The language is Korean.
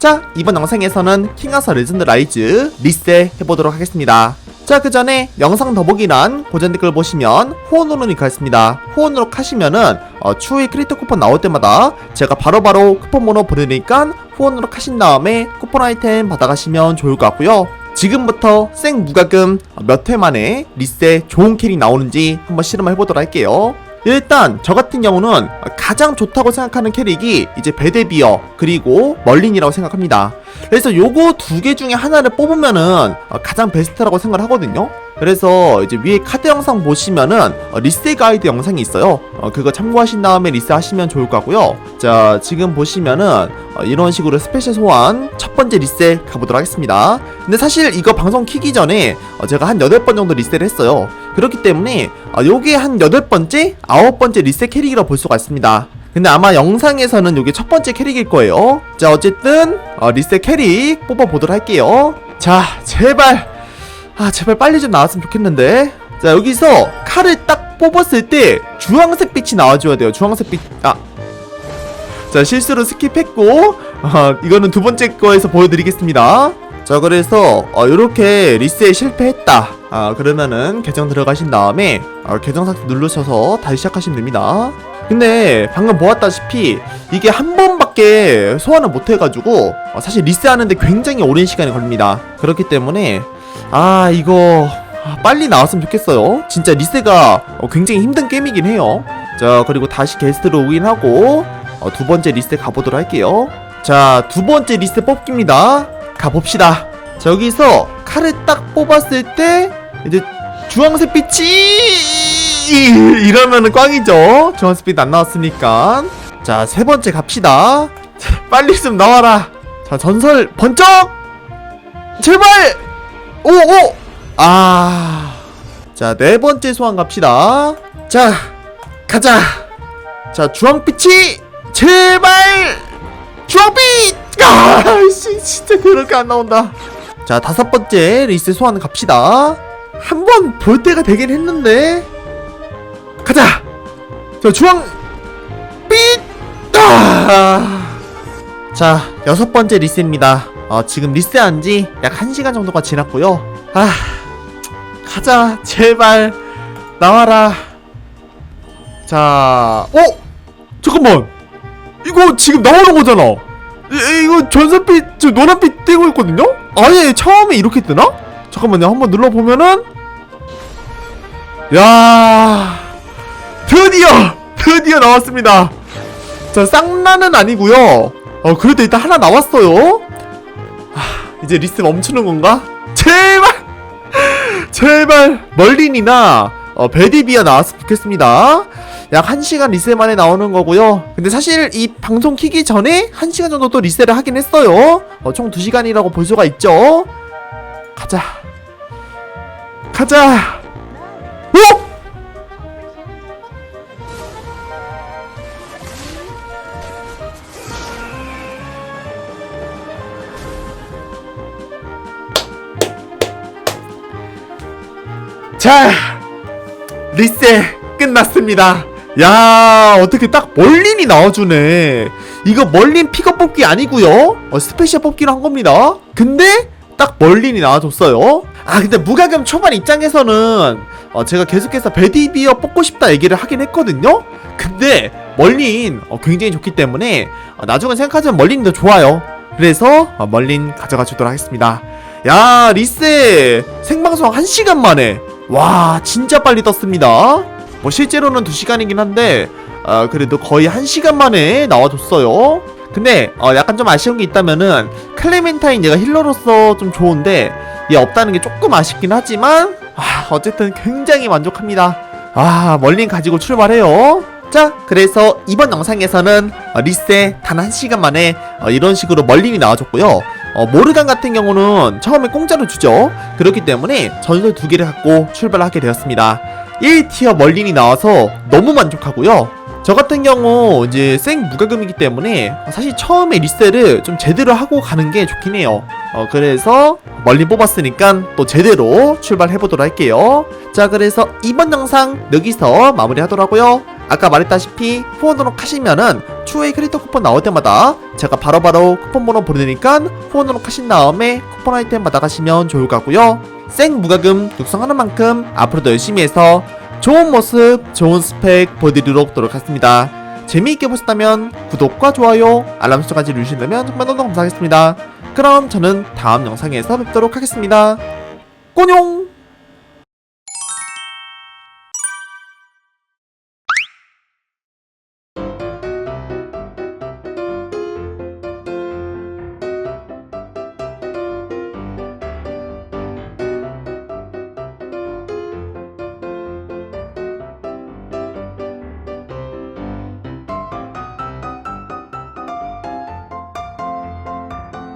자, 이번 영상에서는 킹아서 레전드 라이즈 리셋 해보도록 하겠습니다. 자, 그 전에 영상 더보기란 고전 댓글 보시면 후원으로 가있습니다. 후원으로 하시면은 어, 추후에 크리터 쿠폰 나올 때마다 제가 바로바로 쿠폰 번호 보내니까 후원으로 하신 다음에 쿠폰 아이템 받아가시면 좋을 것 같고요. 지금부터 생 무과금 몇 회 만에 리셋 좋은 캐릭 나오는지 한번 실험을 해보도록 할게요. 일단 저 같은 경우는 가장 좋다고 생각하는 캐릭이 이제 베데비어 그리고 멀린이라고 생각합니다. 그래서 요거 두 개 중에 하나를 뽑으면은 어, 가장 베스트라고 생각을 하거든요. 그래서 이제 위에 카드 영상 보시면은 어, 리셋 가이드 영상이 있어요. 어, 그거 참고하신 다음에 리셋 하시면 좋을 것 같고요. 자 지금 보시면은 어, 이런 식으로 스페셜 소환 첫 번째 리셋 가보도록 하겠습니다. 근데 사실 이거 방송 키기 전에 어, 제가 한 8번 정도 리셋을 했어요. 그렇기 때문에 어, 요게 한 8번째, 9번째 리셋 캐릭이라고 볼 수가 있습니다. 근데 아마 영상에서는 요게 첫 번째 캐릭일 거예요. 자, 어쨌든 어, 리셋 캐릭 뽑아보도록 할게요. 자, 제발 아, 제발 빨리 좀 나왔으면 좋겠는데. 자, 여기서 칼을 딱 뽑았을 때 주황색 빛이 나와줘야 돼요. 주황색 빛. 아. 자, 실수로 스킵했고, 어, 이거는 두 번째 거에서 보여드리겠습니다. 자, 그래서, 어, 요렇게 리셋 실패했다. 아, 그러면은 계정 들어가신 다음에, 어, 계정 삭제 누르셔서 다시 시작하시면 됩니다. 근데 방금 보았다시피 이게 한 번밖에 소환을 못 해가지고 어, 사실 리셋하는데 굉장히 오랜 시간이 걸립니다. 그렇기 때문에 아 이거 아, 빨리 나왔으면 좋겠어요. 진짜 리셋가 어, 굉장히 힘든 게임이긴 해요. 자 그리고 다시 게스트로 로그인하고 어, 두 번째 리셋 가보도록 할게요. 자 두 번째 리셋 뽑기입니다. 가봅시다. 자 여기서 칼을 딱 뽑았을 때 이제 주황색 빛이 이러면은 꽝이죠. 주황색 빛 안 나왔으니까. 자 세 번째 갑시다. 자, 빨리 좀 나와라. 자 전설 번쩍 제발 오, 오! 아. 자, 네 번째 소환 갑시다. 자, 가자. 자, 주황빛이 제발 주황빛! 아, 씨, 진짜 그렇게 안 나온다. 자, 다섯 번째 리스 소환 갑시다. 한 번 볼 때가 되긴 했는데. 가자. 자, 주황빛! 아. 자, 여섯 번째 리스입니다. 어, 지금 리스한 지 약 1시간 정도가 지났고요. 아, 가자. 제발. 나와라. 자, 어? 잠깐만. 이거 지금 나오는 거잖아. 이, 이거 전선빛, 저 노란빛 띄고 있거든요? 아예 처음에 이렇게 뜨나? 잠깐만요. 한번 눌러보면은. 야 드디어! 드디어 나왔습니다. 자, 쌍라는 아니고요. 어, 그래도 일단 하나 나왔어요. 아, 이제 리스 멈추는 건가? 제발! 제발! 멀린이나 어, 베디비아 나왔으면 좋겠습니다. 약 1시간 리셋 만에 나오는 거고요. 근데 사실 이 방송 키기 전에 1시간 정도 또 리셋을 하긴 했어요. 어, 총 2시간이라고 볼 수가 있죠. 가자. 가자. 오! 자, 리셋 끝났습니다. 야, 어떻게 딱 멀린이 나와주네. 이거 멀린 픽업 뽑기 아니고요. 어, 스페셜 뽑기로 한 겁니다. 근데 딱 멀린이 나와줬어요. 아, 근데 무가금 초반 입장에서는 어, 제가 계속해서 베디비어 뽑고 싶다 얘기를 하긴 했거든요. 근데 멀린 어, 굉장히 좋기 때문에 어, 나중에 생각하자면 멀린이 더 좋아요. 그래서 어, 멀린 가져가 주도록 하겠습니다. 야, 리세 생방송 1시간 만에 와 진짜 빨리 떴습니다 뭐 실제로는 2시간이긴 한데 어, 그래도 거의 1시간 만에 나와줬어요 근데 어, 약간 좀 아쉬운 게 있다면은 클레멘타인 얘가 힐러로서 좀 좋은데 얘 없다는 게 조금 아쉽긴 하지만 아, 어쨌든 굉장히 만족합니다 아 멀린 가지고 출발해요 자 그래서 이번 영상에서는 어, 리세 단 1시간 만에 어, 이런 식으로 멀린이 나와줬고요 어, 모르간 같은 경우는 처음에 공짜로 주죠. 그렇기 때문에 전설 두 개를 갖고 출발하게 되었습니다. 1티어 멀린이 나와서 너무 만족하고요. 저 같은 경우 이제 생 무과금이기 때문에 사실 처음에 리셋을 좀 제대로 하고 가는 게 좋긴 해요. 어, 그래서 멀린 뽑았으니까 또 제대로 출발해 보도록 할게요. 자, 그래서 이번 영상 여기서 마무리하도록 하고요. 아까 말했다시피 후원으로 하시면은 추후에 크리터 쿠폰 나올 때마다 제가 바로바로 쿠폰 번호 보내니까 후원으로 하신 다음에 쿠폰 아이템 받아가시면 좋을 것 같고요. 생 무과금 육성하는 만큼 앞으로도 열심히 해서 좋은 모습, 좋은 스펙 보여드리도록 노력하겠습니다. 재미있게 보셨다면 구독과 좋아요, 알람 설정까지 누르신다면 정말 너무 감사하겠습니다. 그럼 저는 다음 영상에서 뵙도록 하겠습니다. 꼬뇽!